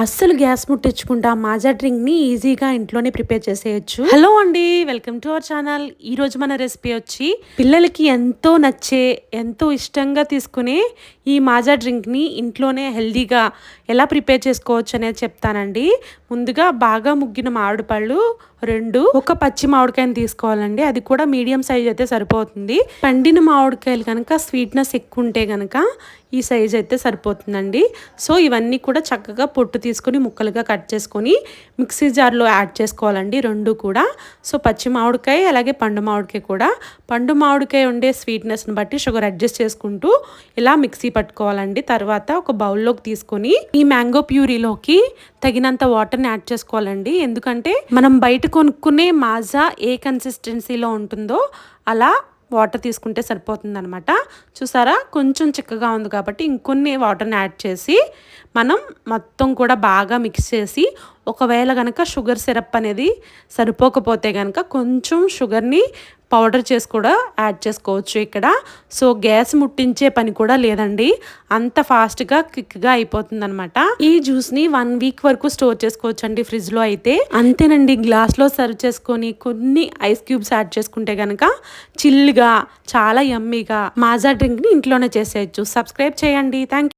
అస్సలు గ్యాస్ ముట్టించుకుంటా మాజా డ్రింక్ని ఈజీగా ఇంట్లోనే ప్రిపేర్ చేసేయచ్చు. హలో అండి వెల్కమ్ టు అవర్ ఛానల్. ఈ రోజు మన రెసిపీ వచ్చి పిల్లలకి ఎంతో నచ్చే ఎంతో ఇష్టంగా తీసుకునే ఈ మాజా డ్రింక్ని ఇంట్లోనే హెల్దీగా ఎలా ప్రిపేర్ చేసుకోవచ్చు అనేది చెప్తానండి. ముందుగా బాగా ముగ్గిన మామిడిపళ్ళు రెండు ఒక పచ్చి మామిడికాయని తీసుకోవాలండి. అది కూడా మీడియం సైజ్ అయితే సరిపోతుంది. పండిన మామిడికాయలు కనుక స్వీట్నెస్ ఎక్కువ ఉంటే కనుక ఈ సైజ్ అయితే సరిపోతుందండి. సో ఇవన్నీ కూడా చక్కగా పొట్టు తీసుకొని ముక్కలుగా కట్ చేసుకొని మిక్సీ జార్లో యాడ్ చేసుకోవాలండి రెండు కూడా. సో పచ్చి మామిడికాయ అలాగే పండు మామిడికాయ కూడా. పండు మామిడికాయ ఉండే స్వీట్నెస్ని బట్టి షుగర్ అడ్జస్ట్ చేసుకుంటూ ఇలా మిక్సీ పట్టుకోవాలండి. తర్వాత ఒక బౌల్లోకి తీసుకొని ఈ మ్యాంగో ప్యూరీలోకి తగినంత వాటర్ని యాడ్ చేసుకోవాలండి. ఎందుకంటే మనం బయట కొనుక్కునే మాజా ఏ కన్సిస్టెన్సీలో ఉంటుందో అలా వాటర్ తీసుకుంటే సరిపోతుంది అనమాట చూసారా? కొంచెం చిక్కగా ఉంది కాబట్టి ఇంకొన్ని వాటర్ని యాడ్ చేసి మనం మొత్తం కూడా బాగా మిక్స్ చేసి ఒకవేళ కనుక షుగర్ సిరప్ అనేది సరిపోకపోతే కనుక కొంచెం షుగర్ని పౌడర్ చేసి కూడా యాడ్ చేసుకోవచ్చు ఇక్కడ. సో గ్యాస్ ముట్టించే పని కూడా లేదండి. అంత ఫాస్ట్గా క్విక్గా అయిపోతుంది అనమాట ఈ జ్యూస్ని వన్ వీక్ వరకు స్టోర్ చేసుకోవచ్చు అండి ఫ్రిడ్జ్లో అయితే. అంతేనండి గ్లాస్లో సర్వ్ చేసుకొని కొన్ని ఐస్ క్యూబ్స్ యాడ్ చేసుకుంటే కనుక చిల్గా చాలా యమ్మీగా మాజా డ్రింక్ని ఇంట్లోనే చేసేయచ్చు. సబ్స్క్రైబ్ చేయండి. థ్యాంక్